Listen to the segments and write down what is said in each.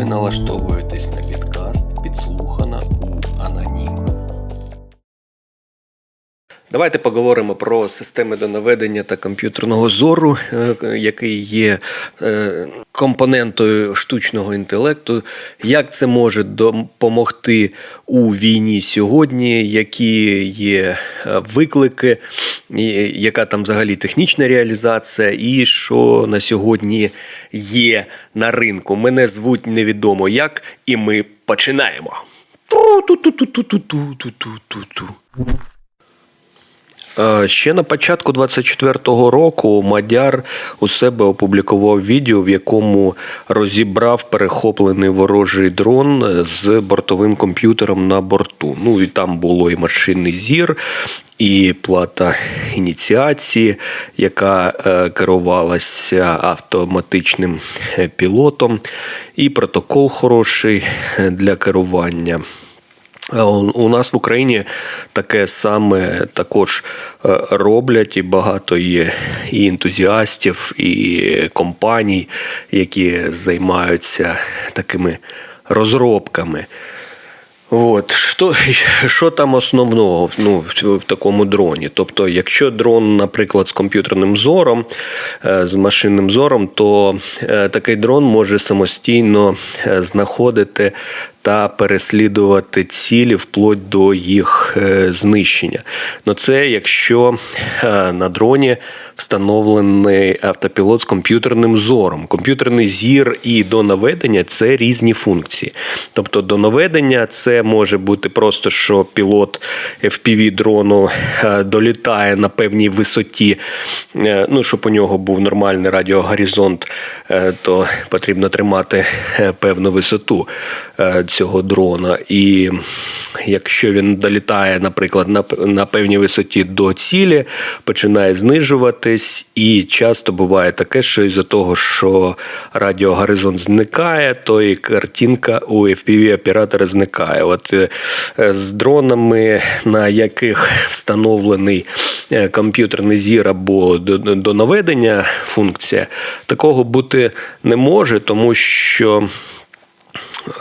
Ви налаштовуєтесь на підкаст підслухана у Аноніма. Давайте поговоримо про системи донаведення та комп'ютерного зору, е, який є е, компонентою штучного інтелекту. Як це може допомогти у війні сьогодні? Які є е, виклики, яка там взагалі технічна реалізація, і що на сьогодні є на ринку? Мене звуть невідомо як, і ми починаємо. Ту-ту-ту-ту-ту-ту-ту-ту-ту. Е, Ще на початку 24-го року Мадяр у себе опублікував відео, в якому розібрав перехоплений ворожий дрон з бортовим комп'ютером на борту. Ну і там було і машинний зір, і плата ініціації, яка е, керувалася автоматичним е, пілотом, і протокол хороший для керування. У нас в Україні таке саме також е, роблять, і багато є і ентузіастів, і компаній, які займаються такими розробками. От що, що там основного ну, в, в такому дроні? Тобто, якщо дрон, наприклад, з комп'ютерним зором, е, з машинним зором, то е, такий дрон може самостійно знаходити та переслідувати цілі вплоть до їх е, знищення. Ну це якщо е, на дроні встановлений автопілот з комп'ютерним зором. Комп'ютерний зір і до наведення це різні функції. Тобто до наведення це може бути просто, що пілот FPV дрону е, долітає на певній висоті, ну щоб у нього був нормальний радіогоризонт, то потрібно тримати певну висоту цього дрона. І якщо він долітає, наприклад, на, на певній висоті до цілі, починає знижуватись, і часто буває таке, що із-за того, що радіогоризонт зникає, то і картинка у FPV оператора зникає. От е, з дронами, на яких встановлений е, комп'ютерний зір або до, наведення функція, такого бути не може, тому що.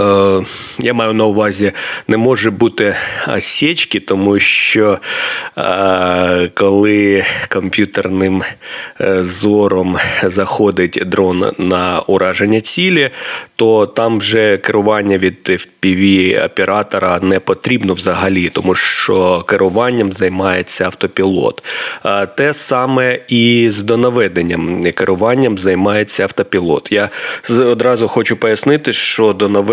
Е, Я маю на увазі, не може бути осечки, тому що е, коли комп'ютерним е, зором заходить дрон на ураження цілі, то там вже керування від FPV оператора не потрібно взагалі, тому що керуванням займається автопілот. Те саме і з донаведенням. Керуванням займається автопілот. Я одразу хочу пояснити, що донаведення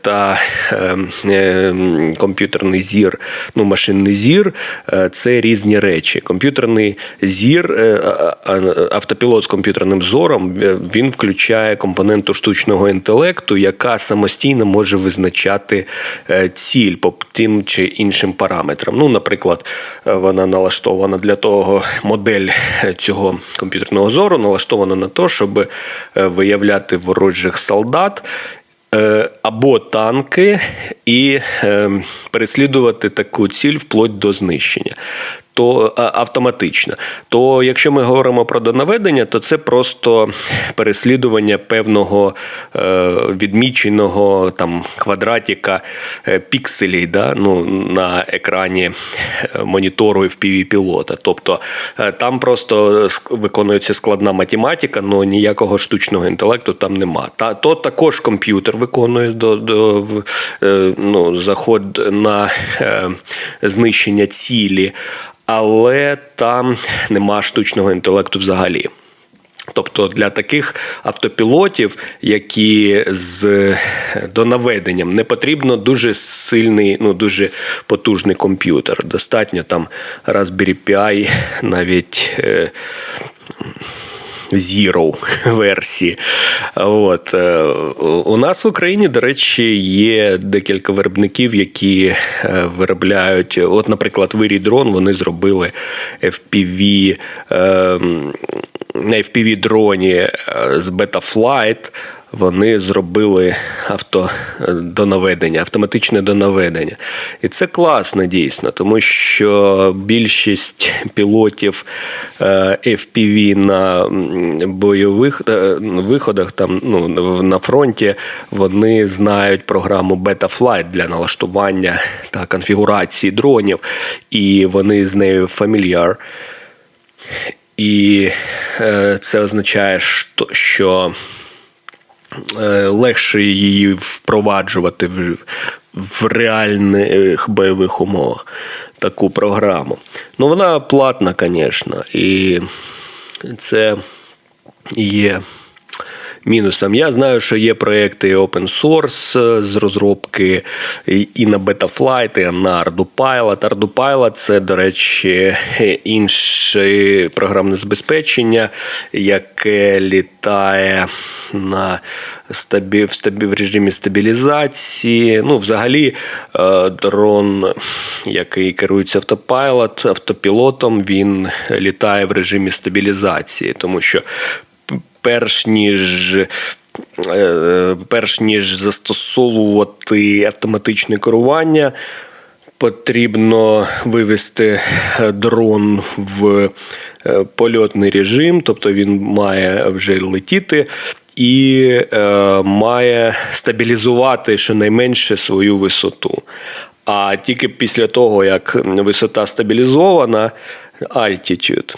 та е, е, комп'ютерний зір, ну машинний зір е, це різні речі. Комп'ютерний зір, е, автопілот з комп'ютерним зором е, він включає компоненту штучного інтелекту, яка самостійно може визначати ціль по тим чи іншим параметрам. Ну, наприклад, вона налаштована для того, модель цього комп'ютерного зору налаштована на те, щоб виявляти ворожих солдат. Е, Або танки і е, переслідувати таку ціль вплоть до знищення. То автоматично. То якщо ми говоримо про донаведення, то це просто переслідування певного е, відміченого там квадратика е, пікселей да, ну, на екрані е, монітору FPV пілота. Тобто е, там просто виконується складна математика, але ніякого штучного інтелекту там нема. Та то також комп'ютер виконує до, до е, ну, заход на е, знищення цілі, але там нема штучного інтелекту взагалі. Тобто для таких автопілотів, які з донаведенням не потрібно дуже сильний, ну дуже потужний комп'ютер. Достатньо там Raspberry Pi, навіть. Е, Zero версії. От. е, У нас в Україні, до речі, є декілька виробників, які е, виробляють. От, наприклад, Вирій дрон вони зробили FPV. ем, на FPV дроні е, з Betaflight, вони зробили авто донаведення, автоматичне донаведення. І це класно дійсно, тому що більшість пілотів е, FPV на бойових е, виходах там ну, на фронті вони знають програму Betaflight для налаштування та конфігурації дронів, і вони з нею фамільяр. І е, це означає, що е, легше її впроваджувати в, в реальних бойових умовах таку програму. Ну, вона платна, звісно, і це є мінусом. Я знаю, що є проекти open source е, з розробки і на Betaflight, і на ArduPilot. ArduPilot – це, до речі, інше програмне забезпечення, яке літає на стабі, в, стабі, в режимі стабілізації. Ну, взагалі, е, дрон, який керується автопайлот, автопілотом, він літає в режимі стабілізації, тому що перш ніж. Е, перш ніж застосовувати автоматичне керування, потрібно вивести дрон в е, польотний режим, тобто він має вже летіти і е, має стабілізувати щонайменше свою висоту. А тільки після того, як висота стабілізована, altitude,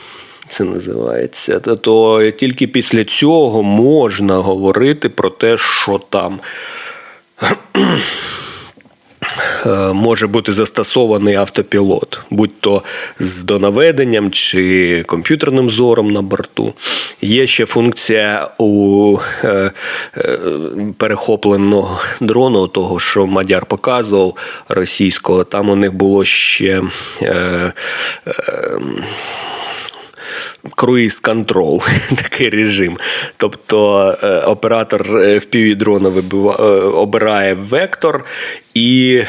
це називається, то тільки після цього можна говорити про те, що там. Е, може бути застосований автопілот, будь-то з донаведенням чи комп'ютерним зором на борту. Є ще функція у е, е, перехопленого дрону, того, що Мадяр показував російського. Там у них було ще. Е, е, круїз контрол, такий режим. Тобто е, оператор fpv дрона е, обирає вектор і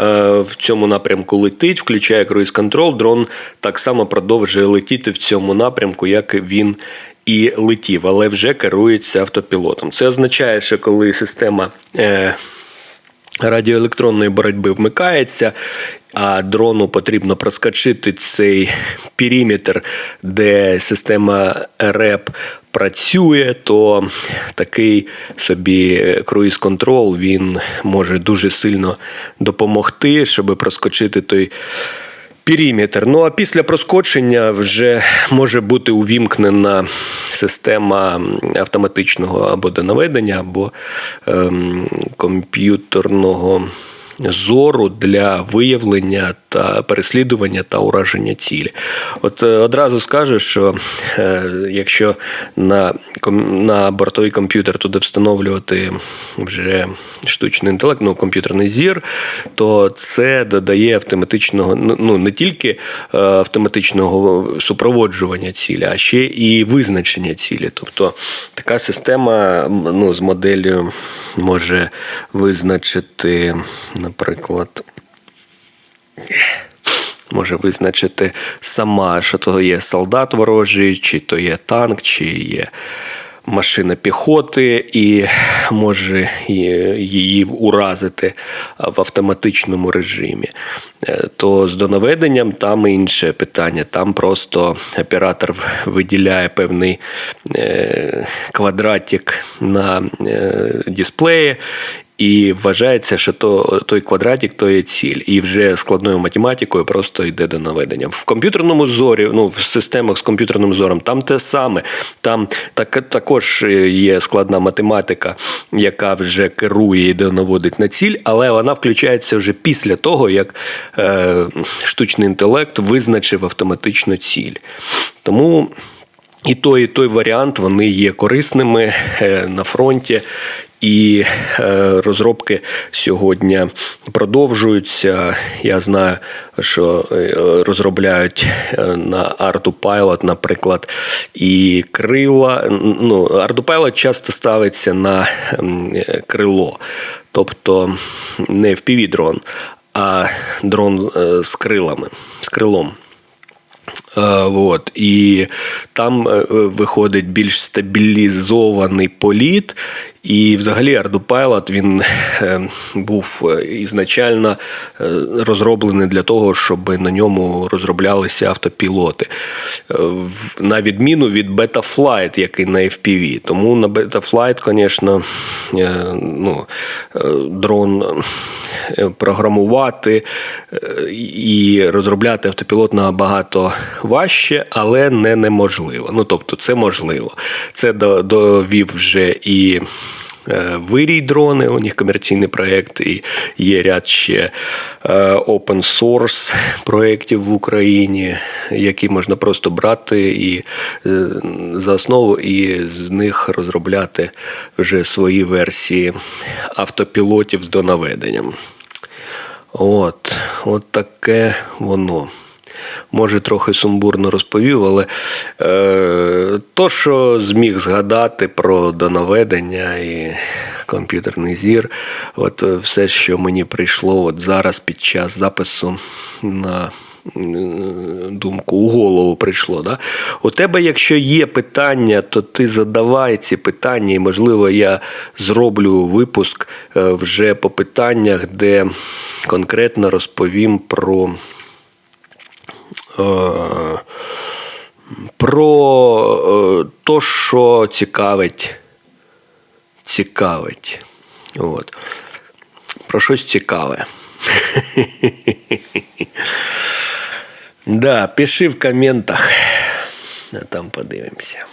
е, в цьому напрямку летить, включає круїз контрол. Дрон так само продовжує летіти в цьому напрямку, як він. І летів, але вже керується автопілотом. Це означає, що коли система радіоелектронної боротьби вмикається, а дрону потрібно проскочити цей периметр, де система РЕП працює, то такий собі круїз контрол він може дуже сильно допомогти, щоб проскочити той. Периметр. Ну а після проскочення вже може бути увімкнена система автоматичного або донаведення, або ем, комп'ютерного зору для виявлення та переслідування та ураження цілі. От е, одразу скажу, що е, якщо на на бортовий комп'ютер туди встановлювати вже штучний інтелект, ну комп'ютерний зір, то це додає автоматичного, ну, ну не тільки е, автоматичного супроводжування цілі, а ще і визначення цілі. Тобто така система ну, з моделлю може визначити, наприклад може визначити сама, що то є солдат ворожий, чи то є танк, чи є машина піхоти, і може її уразити в автоматичному режимі. Е, то з донаведенням там інше питання. Там просто оператор виділяє певний е, квадратик на е, дисплеї, і вважається, що то той квадратик то є ціль, і вже складною математикою просто йде до наведення. В комп'ютерному зорі, ну в системах з комп'ютерним зором, там те саме. Там так, також є складна математика, яка вже керує і наводить на ціль, але вона включається вже після того, як е, штучний інтелект визначив автоматично ціль. Тому. І той, і той варіант вони є корисними е, на фронті, і е, розробки сьогодні продовжуються. Я знаю, що е, розробляють е, на ArduPilot, наприклад, і крила. Ну, ArduPilot часто ставиться на крило, тобто не в дрон, а дрон з крилами, з крилом. Е, от, і там е, виходить більш стабілізований політ. І взагалі Ardupilot він е, був е, ізначально е, розроблений для того, щоб на ньому розроблялися автопілоти. Е, На відміну від Betaflight, який на FPV. Тому на Betaflight, звісно, е, ну, е, дрон е, програмувати е, і розробляти автопілот набагато важче, але не неможливо. Ну, тобто, це можливо. Це довів вже і. е, Вирій дрони, у них комерційний проєкт, і є ряд ще е, open source проєктів в Україні, які можна просто брати і е, за основу і з них розробляти вже свої версії автопілотів з донаведенням. От, от таке воно. Може, трохи сумбурно розповів, але е, то, що зміг згадати про донаведення і комп'ютерний зір, от е, все, що мені прийшло от зараз під час запису на е, думку, у голову прийшло. Да? У тебе, якщо є питання, то ти задавай ці питання, і, можливо, я зроблю випуск е, вже по питаннях, де конкретно розповім про. Е, про е, то, що цікавить. Цікавить. От. Про щось цікаве. Да, пиши в коментах. А там подивимося.